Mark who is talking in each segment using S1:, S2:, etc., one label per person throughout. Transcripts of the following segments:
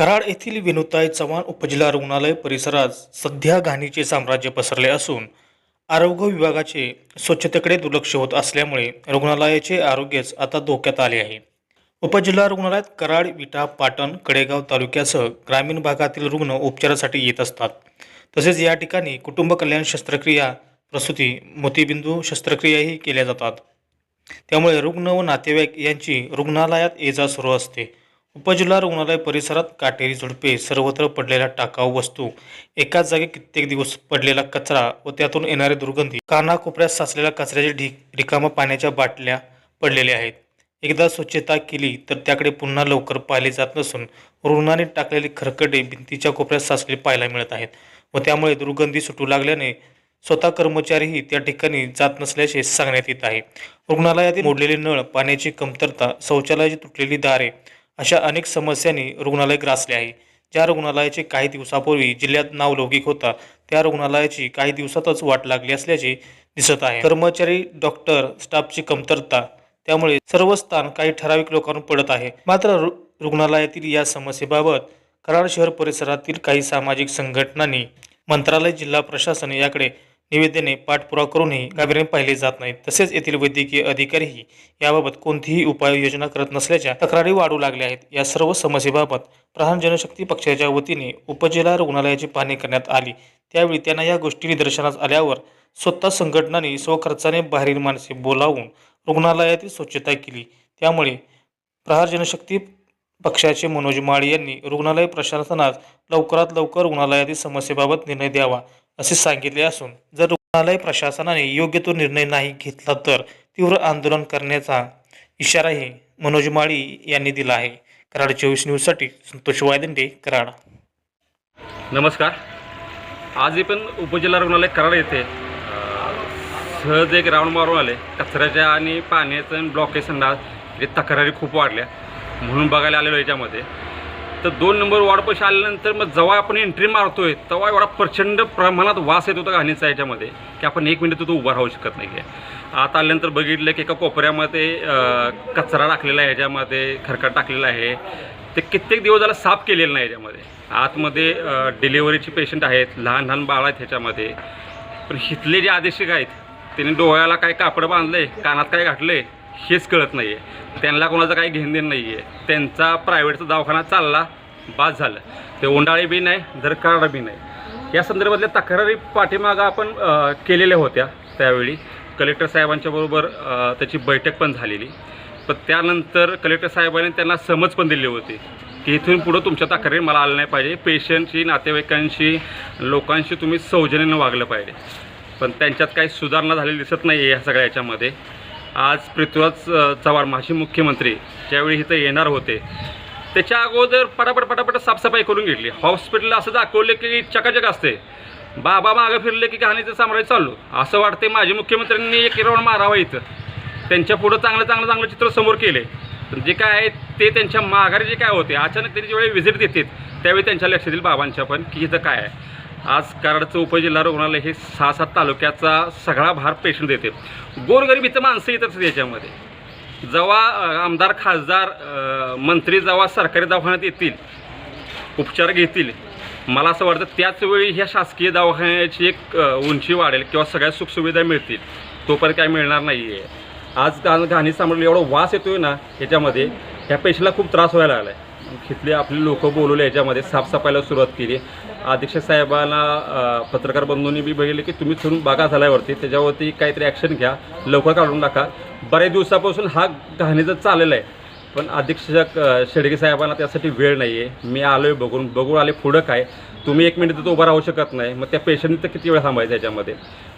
S1: कराड येथील विनुताई चव्हाण उपजिल्हा रुग्णालय परिसरात सध्या घाणीचे साम्राज्य पसरले असून आरोग्य विभागाचे स्वच्छतेकडे दुर्लक्ष होत असल्यामुळे रुग्णालयाचे आरोग्यच आता धोक्यात आले आहे. उपजिल्हा रुग्णालयात कराड विटा पाटण कडेगाव तालुक्यासह ग्रामीण भागातील रुग्ण उपचारासाठी येत असतात. तसेच या ठिकाणी कुटुंब कल्याण शस्त्रक्रिया प्रसूती मोतीबिंदू शस्त्रक्रियाही केल्या जातात. त्यामुळे रुग्ण व नातेवाईक यांची रुग्णालयात ये जा सुरू असते. उपजिल्हा रुग्णालय परिसरात काटेरी झुडपे सर्वत्र पडलेल्या टाकाऊ वस्तू एकाच जागी कित्येक दिवस पडलेला कचरा व त्यातून येणारी दुर्गंधी कानाकोपऱ्यात साचलेल्या कचऱ्याचे ढीक रिकामा पाण्याच्या बाटल्या पडलेल्या आहेत. एकदा स्वच्छता केली तर त्याकडे पुन्हा लवकर पाहिले जात नसून रुग्णाने टाकलेली खरकटे भिंतीच्या कोपऱ्यात साचले पाहायला मिळत आहेत व त्यामुळे दुर्गंधी सुटू लागल्याने स्वतः कर्मचारीही त्या ठिकाणी जात नसल्याचे सांगण्यात येत आहे. रुग्णालयातील मोडलेले नळ पाण्याची कमतरता शौचालयाची तुटलेली दारे अशा अनेक समस्यांनी रुग्णालय ग्रासले आहे. ज्या रुग्णालयाचे काही दिवसापूर्वी जिल्ह्यात नाव लौकिक होता त्या रुग्णालयाची काही दिवसातच वाट लागली असल्याचे दिसत आहे. कर्मचारी डॉक्टर स्टाफची कमतरता त्यामुळे सर्व स्थान काही ठराविक लोकांवर पडत आहे. मात्र रुग्णालयातील या समस्येबाबत कराड शहर परिसरातील काही सामाजिक संघटनांनी मंत्रालय जिल्हा प्रशासन याकडे निवेदने पाठपुरावा करूनही गांभीर्याने पाहिले जात नाहीत. तसेच येथील वैद्यकीय अधिकारीही याबाबत कोणतीही उपाययोजना करत नसल्याच्या तक्रारी वाढू लागल्या आहेत. या सर्व समस्येबाबत प्रधान जनशक्ती पक्षाच्या वतीने उपजिल्हा रुग्णालयाची पाहणी करण्यात आली. त्यावेळी त्यांना या गोष्टी निदर्शनास आल्यावर स्वतः संघटनांनी स्वखर्चाने बाहेरील माणसे बोलावून रुग्णालयातील स्वच्छता केली. त्यामुळे प्रहार जनशक्ती पक्षाचे मनोज माळी यांनी रुग्णालय प्रशासनास लवकरात लवकर रुग्णालयातील समस्येबाबत निर्णय द्यावा. असे सांगितले असून जर रुग्णालय प्रशासनाने योग्य तो निर्णय नाही घेतला तर तीव्र आंदोलन करण्याचा इशाराही मनोज माळी यांनी दिला आहे. कराड चोवीस न्यूजसाठी संतोष वायदंडे कराड.
S2: नमस्कार. आज पण उपजिल्हा रुग्णालय कराड येथे सहज एक राऊंड मारून आले. कचऱ्याच्या आणि पाण्याचं आणि ब्लॉकेज संडास हे तक्रारी खूप वाढल्या. म्हणून बघायला आलेलो याच्यामध्ये. तर दोन नंबर वॉर्डपाशी आल्यानंतर मग जेव्हा आपण एंट्री मारतोय तेव्हा एवढा प्रचंड प्रमाणात वास येत होता घाणीचा याच्यामध्ये की आपण एक मिनिट तो उभा राहू शकत नाही. आहे आत आल्यानंतर बघितलं की एका कोपऱ्यामध्ये कचरा टाकलेला आहे याच्यामध्ये खरकट टाकलेला आहे. ते कित्येक दिवस झाला साफ केलेलं नाही याच्यामध्ये. आतमध्ये डिलिव्हरीचे पेशंट आहेत लहान लहान बाळ आहेत ह्याच्यामध्ये पण इथले जे आदेशिक आहेत त्यांनी डोळ्याला काय कापड आहे कानात काय घातलंय हेच कळत नाही आहे त्यांना कोणाचं काही घेणं नाही आहे त्यांचा प्रायव्हेटचा दवाखाना चालला बाद झालं. ते ओंडाळे बी नाही दरकाळ बी नाही. या संदर्भातल्या तक्रारी पाठीमागं आपण केलेल्या होत्या त्यावेळी. कलेक्टर साहेबांच्या बरोबर त्याची बैठक पण झालेली. पण त्यानंतर कलेक्टर साहेबांनी त्यांना समज पण दिली होती की इथून पुढं तुमच्या तक्रारी मला आलं नाही पाहिजे. पेशंटशी नातेवाईकांशी लोकांशी तुम्ही सौजन्यानं वागलं पाहिजे. पण त्यांच्यात काही सुधारणा झालेली दिसत नाही आहे या सगळ्या याच्यामध्ये. आज पृथ्वीराज चव्हाण माजी मुख्यमंत्री ज्यावेळी इथं येणार होते त्याच्या अगोदर पटापट पटापट साफसफाई करून घेतली. हॉस्पिटल असं दाखवले की चकाचक असते. बाबा मागं फिरले की कहाणीचं साम्राज्य चालू. असं वाटते माजी मुख्यमंत्र्यांनी एक राऊंड मारावा इथं. त्यांच्या पुढं चांगलं चांगलं चांगलं चित्र समोर केले. जे काय आहे ते त्यांच्या माघारी जे काय होते अचानक त्यांनी ज्यावेळी व्हिजिट देतात त्यावेळी त्यांच्या लक्षात येईल बाबांच्या पण की इथं काय आहे. आज कराडचं उपजिल्हा रुग्णालय हे सहा सात तालुक्याचा सगळा भार पेशंट देते. गोरगरिबीचं माणसं येतच याच्यामध्ये. जेव्हा आमदार खासदार मंत्री जेव्हा सरकारी दवाखान्यात येतील उपचार घेतील मला असं वाटतं त्याच वेळी ह्या शासकीय दवाखान्याची एक उंची वाढेल किंवा सगळ्या सुखसुविधा मिळतील. तोपर्यंत काय मिळणार नाही आहे आज घाणी सांभाळली एवढा वास येतोय ना ह्याच्यामध्ये ह्या पेशंटला खूप त्रास व्हायला लागला आहे तिथले आपले लोक बोलवले याच्यामध्ये साफसफाईला सुरुवात केली अधीक्षक साहेबांना पत्रकार बंधूंनी बी बघितले की तुम्ही थोडून बागा झाल्यावरती त्याच्यावरती काहीतरी ॲक्शन घ्या लवकर काढून टाका. बऱ्याच दिवसापासून हा घाणीचं चाललेला आहे पण अधीक्षक शेडगे साहेबांना त्यासाठी वेळ नाही आहे मी आलो आहे बघून बघून आले पुढं काय तुम्ही एक मिनिट तिथं उभं राहू शकत नाही. मग त्या पेशंटनी तर किती वेळ थांबायचं याच्यामध्ये?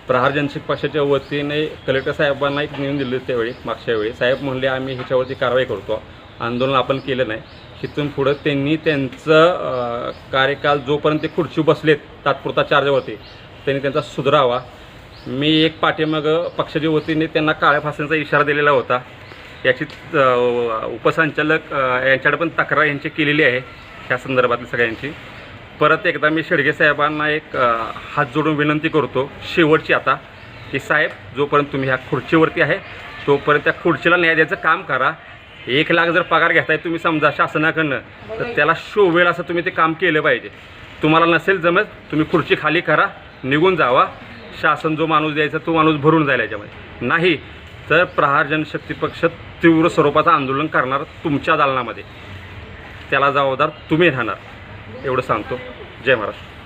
S2: प्रहार जनशिक पक्षाच्या वतीने कलेक्टर साहेबांना एक नेऊन दिले त्यावेळी मागच्या वेळी. साहेब म्हणले आम्ही ह्याच्यावरती कारवाई करतो. आंदोलन आपण केलं नाही. तिथून पुढं त्यांनी त्यांचं कार्यकाल जोपर्यंत ते खुर्ची बसलेत तात्पुरता चार्जवरती त्यांनी त्यांचा सुधरावा. मी एक पाठीमागं पक्षाच्या वतीने त्यांना काळ्या फासांचा इशारा दिलेला होता. याची उपसंचालक यांच्याकडे पण तक्रार यांची केलेली आहे ह्या संदर्भातली सगळ्यांची. परत एकदा मी शेडगे साहेबांना एक हात जोडून विनंती करतो शेवटची आता की साहेब जोपर्यंत तुम्ही ह्या खुर्चीवरती आहे तोपर्यंत त्या खुर्चीला न्याय द्यायचं काम करा. एक लाख जर पगार घेताय तुम्ही समजा शासनाकडनं तर त्याला शोभेल असं तुम्ही ते काम केलं पाहिजे. तुम्हाला नसेल जमत तुम्ही खुर्ची खाली करा निघून जावा. शासन जो माणूस द्यायचा तो माणूस भरून जाईल याच्यामध्ये. नाही तर प्रहार जनशक्ती पक्ष तीव्र स्वरूपाचं आंदोलन करणार तुमच्या दालनामध्ये. त्याला जबाबदार तुम्ही राहणार. एवढं सांगतो. जय महाराष्ट्र.